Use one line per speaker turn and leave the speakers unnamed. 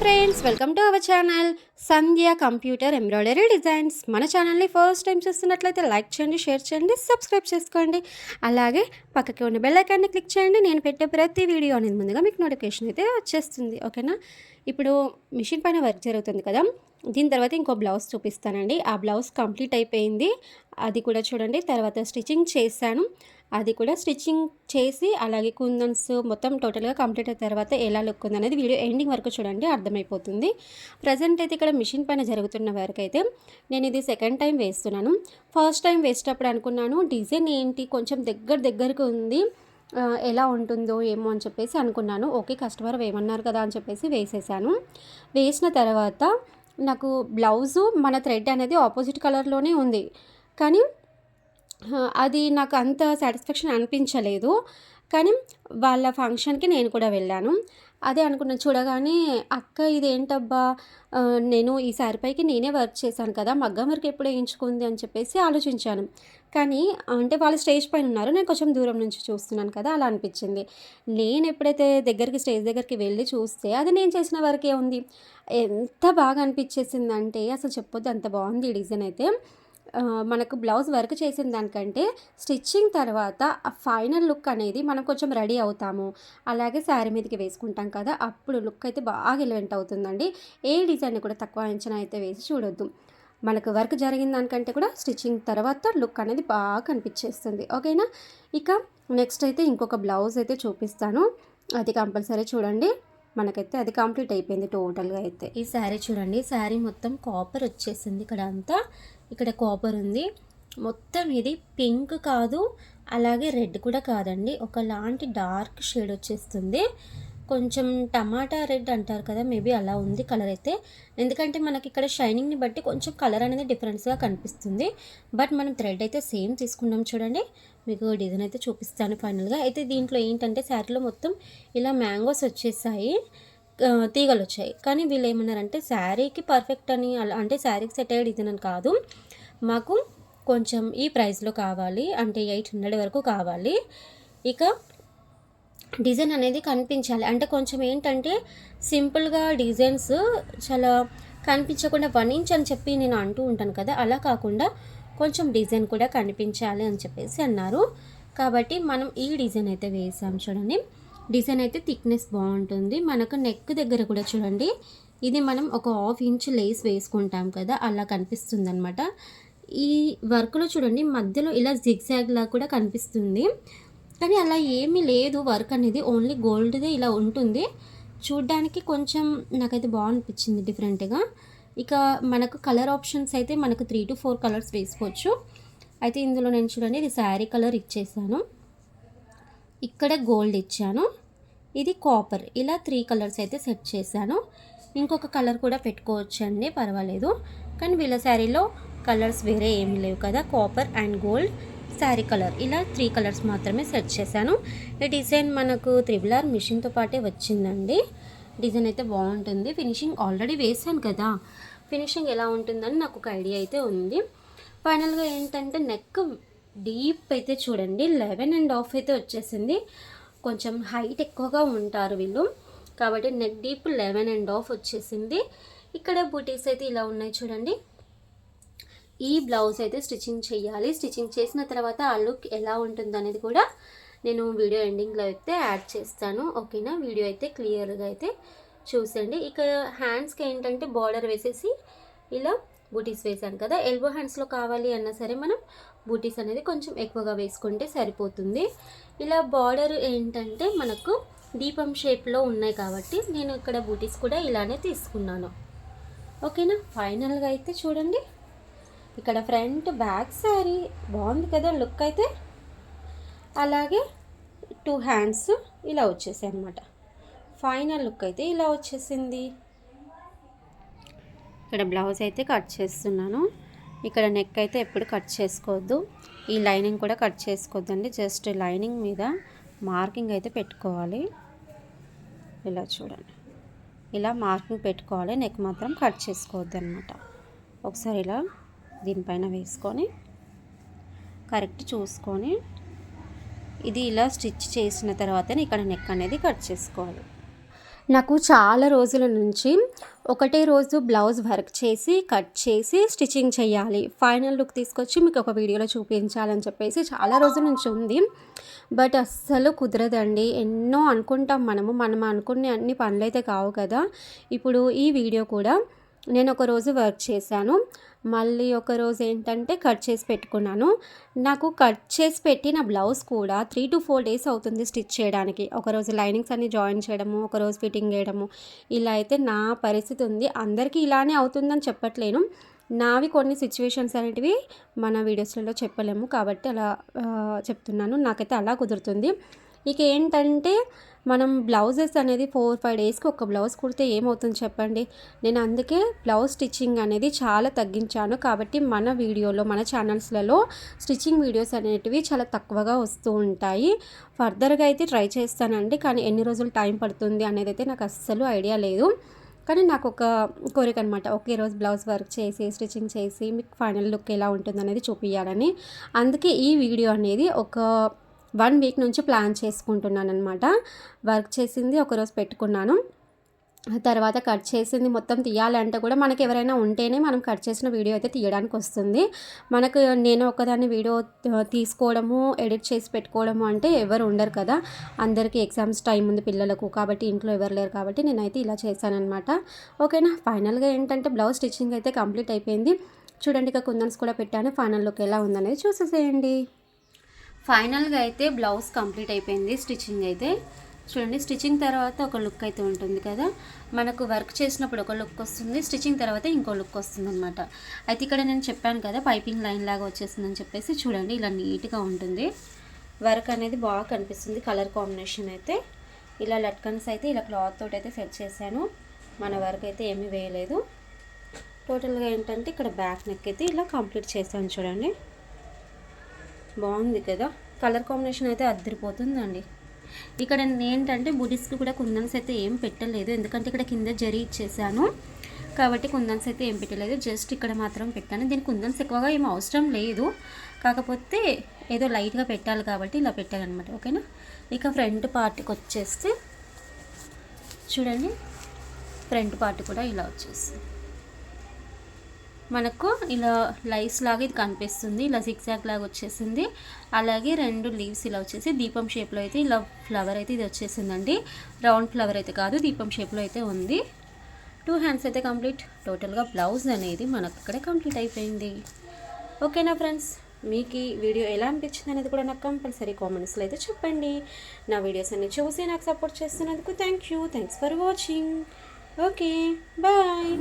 Friends welcome to our channel Sandhya computer embroidery designs మన ఛానల్ని first time చూస్తున్నట్లయితే like చేయండి షేర్ చేయండి సబ్స్క్రైబ్ చేసుకోండి. అలాగే పక్కకి ఉన్న బెల్ ఐకాన్ని క్లిక్ చేయండి. నేను పెట్టే ప్రతి వీడియో అనేది ముందుగా మీకు నోటిఫికేషన్ అయితే వచ్చేస్తుంది. ఓకేనా? ఇప్పుడు మిషన్ పైన వర్క్ జరుగుతుంది కదా. దీని తర్వాత ఇంకో బ్లౌజ్ చూపిస్తానండి. ఆ బ్లౌజ్ కంప్లీట్ అయిపోయింది. అది కూడా చూడండి. తర్వాత స్టిచ్చింగ్ చేశాను. అది కూడా స్టిచ్చింగ్ చేసి అలాగే కుందన్స్ మొత్తం టోటల్గా కంప్లీట్ అయిన తర్వాత ఎలా లుక్ ఉందనేది వీడియో ఎండింగ్ వరకు చూడండి అర్థమైపోతుంది. ప్రజెంట్ అయితే ఇక్కడ మిషన్ పైన జరుగుతున్న వరకు అయితే నేను ఇది సెకండ్ టైం వేస్తున్నాను. ఫస్ట్ టైం వేసేటప్పుడు అనుకున్నాను డిజైన్ ఏంటి కొంచెం దగ్గర దగ్గరకు ఉంది ఎలా ఉంటుందో ఏమో అని చెప్పేసి అనుకున్నాను. ఓకే కస్టమర్ వేయమన్నారు కదా అని చెప్పేసి వేసేసాను. వేసిన తర్వాత నాకు బ్లౌజు మన థ్రెడ్ అనేది ఆపోజిట్ కలర్లోనే ఉంది. కానీ అది నాకు అంత సాటిస్ఫాక్షన్ అనిపించలేదు. కానీ వాళ్ళ ఫంక్షన్కి నేను కూడా వెళ్ళాను. అదే అనుకున్నాను చూడగానే అక్క ఇదేంటబ్బా నేను ఈ శారీపైకి నేనే వర్క్ చేశాను కదా మగ్గం వర్క్ ఎప్పుడు వేయించుకుంది అని చెప్పేసి ఆలోచించాను. కానీ అంటే వాళ్ళు స్టేజ్ పైన ఉన్నారు నేను కొంచెం దూరం నుంచి చూస్తున్నాను కదా అలా అనిపించింది. నేను ఎప్పుడైతే దగ్గరికి స్టేజ్ దగ్గరికి వెళ్ళి చూస్తే అది నేను చేసిన వరకే ఉంది. ఎంత బాగా అనిపించేసిందంటే అసలు చెప్పొద్దు అంత బాగుంది ఈ డిజైన్ అయితే. మనకు బ్లౌజ్ వర్క్ చేసిన దానికంటే స్టిచ్చింగ్ తర్వాత ఆ ఫైనల్ లుక్ అనేది మనం కొంచెం రెడీ అవుతాము. అలాగే శారీ మీదకి వేసుకుంటాం కదా అప్పుడు లుక్ అయితే బాగా ఎలివెంట్ అవుతుందండి. ఏ డిజైన్ కూడా తక్కువ అంచనా అయితే వేసి చూడొద్దు. మనకు వర్క్ జరిగిన దానికంటే కూడా స్టిచ్చింగ్ తర్వాత లుక్ అనేది బాగా కనిపించేస్తుంది. ఓకేనా? ఇక నెక్స్ట్ అయితే ఇంకొక బ్లౌజ్ అయితే చూపిస్తాను. అది కంపల్సరీ చూడండి. మనకైతే అది కంప్లీట్ అయిపోయింది టోటల్గా అయితే. ఈ శారీ చూడండి శారీ మొత్తం కాపర్ వచ్చేసింది ఇక్కడ అంతా ఇక్కడ కాపర్ ఉంది. మొత్తం ఇది పింక్ కాదు అలాగే రెడ్ కూడా కాదండి. ఒకలాంటి డార్క్ షేడ్ వచ్చేస్తుంది. కొంచెం టమాటా రెడ్ అంటారు కదా మేబీ అలా ఉంది కలర్ అయితే. ఎందుకంటే మనకి ఇక్కడ షైనింగ్ని బట్టి కొంచెం కలర్ అనేది డిఫరెన్స్గా కనిపిస్తుంది. బట్ మనం థ్రెడ్ అయితే సేమ్ తీసుకున్నాం చూడండి. మీకు డిజైన్ అయితే చూపిస్తాను ఫైనల్గా అయితే దీంట్లో ఏంటంటే శారీలో మొత్తం ఇలా మ్యాంగోస్ వచ్చేసాయి. తీగలు వచ్చాయి. కానీ వీళ్ళు ఏమన్నారంటే శారీకి పర్ఫెక్ట్ అని అలా అంటే శారీకి సెట్ అయ్యే డిజైన్ అని కాదు. మాకు కొంచెం ఈ ప్రైస్లో కావాలి. అంటే ఎయిట్ హండ్రెడ్ వరకు కావాలి. ఇక డిజైన్ అనేది కనిపించాలి. అంటే కొంచెం ఏంటంటే సింపుల్గా డిజైన్స్ చాలా కనిపించకుండా వన్ ఇంచ్ అని చెప్పి నేను అంటూ ఉంటాను కదా అలా కాకుండా కొంచెం డిజైన్ కూడా కనిపించాలి అని చెప్పేసి అన్నారు. కాబట్టి మనం ఈ డిజైన్ అయితే వేసాం చూడండి. డిజైన్ అయితే థిక్నెస్ బాగుంటుంది. మనకు నెక్ దగ్గర కూడా చూడండి. ఇది మనం ఒక హాఫ్ ఇంచ్ లేస్ వేసుకుంటాం కదా అలా కనిపిస్తుంది అనమాట ఈ వర్క్లో చూడండి మధ్యలో ఇలా జిగ్జాగ్లా కూడా కనిపిస్తుంది. కానీ అలా ఏమీ లేదు. వర్క్ అనేది ఓన్లీ గోల్డ్దే ఇలా ఉంటుంది. చూడ్డానికి కొంచెం నాకైతే బాగనిపించింది డిఫరెంట్గా. ఇక మనకు కలర్ ఆప్షన్స్ అయితే మనకు త్రీ టు ఫోర్ కలర్స్ వేసుకోవచ్చు. అయితే ఇందులో నేను చూడండి ఇది శారీ కలర్ ఇచ్చేసాను. ఇక్కడ గోల్డ్ ఇచ్చాను. ఇది కాపర్. ఇలా త్రీ కలర్స్ అయితే సెట్ చేశాను. ఇంకొక కలర్ కూడా పెట్టుకోవచ్చండి పర్వాలేదు. కానీ వీళ్ళ శారీలో కలర్స్ వేరే ఏమి లేవు కదా copper and gold. Sari colour ఇలా త్రీ కలర్స్ మాత్రమే సెట్ చేశాను. ఈ డిజైన్ మనకు త్రిబుల్ ఆర్ మిషన్తో పాటే వచ్చిందండి. డిజైన్ అయితే బాగుంటుంది. ఫినిషింగ్ ఆల్రెడీ వేసాను కదా. ఫినిషింగ్ ఎలా ఉంటుందని నాకు ఒక ఐడియా అయితే ఉంది. ఫైనల్గా ఏంటంటే నెక్ డీప్ అయితే చూడండి. లెవెన్ అండ్ హాఫ్ అయితే వచ్చేసింది. కొంచెం హైట్ ఎక్కువగా ఉంటారు వీళ్ళు. కాబట్టి neck deep eleven and half వచ్చేసింది. ఇక్కడ బూటీస్ అయితే ఇలా ఉన్నాయి చూడండి. ఈ బ్లౌజ్ అయితే స్టిచ్చింగ్ చేయాలి. స్టిచ్చింగ్ చేసిన తర్వాత ఆ లుక్ ఎలా ఉంటుంది అనేది కూడా నేను వీడియో ఎండింగ్లో అయితే యాడ్ చేస్తాను. ఓకేనా? వీడియో అయితే క్లియర్గా అయితే చూసండి ఇక హ్యాండ్స్కి ఏంటంటే బార్డర్ వేసేసి ఇలా బూటీస్ వేసాను కదా. ఎల్బో హ్యాండ్స్లో కావాలి అన్నా సరే మనం బూటీస్ అనేది కొంచెం ఎక్కువగా వేసుకుంటే సరిపోతుంది. ఇలా బార్డర్ ఏంటంటే మనకు దీపం షేప్లో ఉన్నాయి కాబట్టి నేను ఇక్కడ బూటీస్ కూడా ఇలానే తీసుకున్నాను. ఓకేనా? ఫైనల్గా అయితే చూడండి. ఇక్కడ ఫ్రంట్ బ్యాక్ శారీ బాగుంది కదా లుక్ అయితే. అలాగే టూ హ్యాండ్స్ ఇలా వచ్చేసాయి అనమాట ఫైనల్ లుక్ అయితే ఇలా వచ్చేసింది. ఇక్కడ బ్లౌజ్ అయితే కట్ చేస్తున్నాను. ఇక్కడ నెక్ అయితే ఎప్పుడు కట్ చేసుకోవద్దు. ఈ లైనింగ్ కూడా కట్ చేసుకోవద్దండి. జస్ట్ లైనింగ్ మీద మార్కింగ్ అయితే పెట్టుకోవాలి. ఇలా చూడండి. ఇలా మార్కింగ్ పెట్టుకోవాలి. నెక్ మాత్రం కట్ చేసుకోవద్దు అనమాట ఒకసారి ఇలా దీనిపైన వేసుకొని కరెక్ట్ చూసుకొని ఇది ఇలా స్టిచ్ చేసిన తర్వాతనే ఇక్కడ నెక్ అనేది కట్ చేసుకోవాలి. నాకు చాలా రోజుల నుంచి ఒకటే రోజు బ్లౌజ్ వర్క్ చేసి కట్ చేసి స్టిచ్చింగ్ చేయాలి. ఫైనల్ లుక్ తీసుకొచ్చి మీకు ఒక వీడియోలో చూపించాలని చెప్పేసి చాలా రోజుల నుంచి ఉంది. బట్ అస్సలు కుదరదండి. ఎన్నో అనుకుంటాం మనము. మనం అనుకునే అన్ని పనులైతే కావు కదా. ఇప్పుడు ఈ వీడియో కూడా నేను ఒక రోజు వర్క్ చేశాను. మళ్ళీ ఒక రోజు ఏంటంటే కట్ చేసి పెట్టుకున్నాను. నాకు కట్ చేసి పెట్టిన బ్లౌజ్ కూడా త్రీ టు ఫోర్ డేస్ అవుతుంది స్టిచ్ చేయడానికి. ఒకరోజు లైనింగ్స్ అన్ని జాయిన్ చేయడము ఒకరోజు ఫిట్టింగ్ చేయడము. ఇలా అయితే నా పరిస్థితి ఉంది. అందరికీ ఇలానే అవుతుందని చెప్పట్లేను. నావి కొన్ని సిచ్యువేషన్స్ అనేటివి మన వీడియోస్లలో చెప్పలేము కాబట్టి అలా చెప్తున్నాను. నాకైతే అలా కుదురుతుంది. ఇక ఏంటంటే మనం బ్లౌజెస్ అనేది ఫోర్ ఫైవ్ డేస్కి ఒక బ్లౌజ్ కుడితే ఏమవుతుంది చెప్పండి? నేను అందుకే బ్లౌజ్ స్టిచ్చింగ్ అనేది చాలా తగ్గించాను. కాబట్టి మన వీడియోలో మన ఛానల్స్లలో స్టిచ్చింగ్ వీడియోస్ అనేటివి చాలా తక్కువగా వస్తూ ఉంటాయి. ఫర్దర్గా అయితే ట్రై చేస్తానండి. కానీ ఎన్ని రోజులు టైం పడుతుంది అనేది అయితే నాకు అస్సలు ఐడియా లేదు. కానీ నాకు ఒక కోరిక అనమాట ఒకే రోజు బ్లౌజ్ వర్క్ చేసి స్టిచ్చింగ్ చేసి మీకు ఫైనల్ లుక్ ఎలా ఉంటుంది అనేది చూపించాలని అందుకే ఈ వీడియో అనేది ఒక వన్ వీక్ నుంచి ప్లాన్ చేసుకుంటున్నాను అనమాట వర్క్ చేసింది ఒకరోజు పెట్టుకున్నాను. తర్వాత కట్ చేసింది మొత్తం తీయాలంటే కూడా మనకి ఎవరైనా ఉంటేనే మనం కట్ చేసిన వీడియో అయితే తీయడానికి వస్తుంది. మనకు నేను ఒకదాన్ని వీడియో తీసుకోవడము ఎడిట్ చేసి పెట్టుకోవడము అంటే ఎవరు ఉండరు కదా. అందరికీ ఎగ్జామ్స్ టైం ఉంది పిల్లలకు కాబట్టి ఇంట్లో ఎవరు లేరు కాబట్టి నేనైతే ఇలా చేశానమాట ఓకేనా? ఫైనల్గా ఏంటంటే బ్లౌజ్ స్టిచ్చింగ్ అయితే కంప్లీట్ అయిపోయింది. చూడండి ఇక కుందన్స్ కూడా పెట్టాను. ఫైనల్ లుక్ ఎలా ఉందనేది చూసేసేయండి. ఫైనల్గా అయితే బ్లౌజ్ కంప్లీట్ అయిపోయింది స్టిచ్చింగ్ అయితే. చూడండి స్టిచ్చింగ్ తర్వాత ఒక లుక్ అయితే ఉంటుంది కదా. మనకు వర్క్ చేసినప్పుడు ఒక లుక్ వస్తుంది స్టిచ్చింగ్ తర్వాత ఇంకో లుక్ వస్తుంది అనమాట అయితే ఇక్కడ నేను చెప్పాను కదా పైపింగ్ లైన్ లాగా వచ్చేస్తుందని చెప్పేసి చూడండి ఇలా నీట్గా ఉంటుంది. వర్క్ అనేది బాగా కనిపిస్తుంది కలర్ కాంబినేషన్ అయితే. ఇలా లట్కన్స్ అయితే ఇలా క్లాత్ తోటి అయితే సెట్ చేశాను. మన వర్క్ అయితే ఏమీ వేయలేదు. టోటల్గా ఏంటంటే ఇక్కడ బ్యాక్ నెక్ అయితే ఇలా కంప్లీట్ చేశాను చూడండి. బాగుంది కదా. కలర్ కాంబినేషన్ అయితే అద్దరిపోతుందండి. ఇక్కడ నేను ఏంటంటే బుడిస్కి కూడా కుందన్స్ అయితే ఏం పెట్టలేదు. ఎందుకంటే ఇక్కడ కింద జరీ ఇచ్చేసాను. కాబట్టి కుందన్స్ అయితే ఏం పెట్టలేదు. జస్ట్ ఇక్కడ మాత్రం పెట్టాను. దీనికి కుందన్స్ ఎక్కువగా ఏం అవసరం లేదు. కాకపోతే ఏదో లైట్గా పెట్టాలి కాబట్టి ఇలా పెట్టాను అనమాట ఓకేనా ఇక ఫ్రంట్ పార్ట్కి వచ్చేస్తే చూడండి. ఫ్రంట్ పార్ట్ కూడా ఇలా వచ్చేస్తుంది. మనకు ఇలా లైస్ లాగా ఇది కనిపిస్తుంది. ఇలా సిక్సాక్ లాగా వచ్చేసింది. అలాగే రెండు లీవ్స్ ఇలా వచ్చేసి దీపం షేప్లో అయితే ఇలా ఫ్లవర్ అయితే ఇది వచ్చేసిందండి. రౌండ్ ఫ్లవర్ అయితే కాదు దీపం షేప్లో అయితే ఉంది. టూ హ్యాండ్స్ అయితే కంప్లీట్ టోటల్గా బ్లౌజ్ అనేది మనకు ఇక్కడ కంప్లీట్ అయిపోయింది. ఓకేనా ఫ్రెండ్స్ మీకు ఈ వీడియో ఎలా అనిపించింది అనేది కూడా నాకు కంపల్సరీ కామెంట్స్లో అయితే చెప్పండి. నా వీడియోస్ అన్ని చూసి నాకు సపోర్ట్ చేస్తున్నందుకు thank you thanks for watching okay bye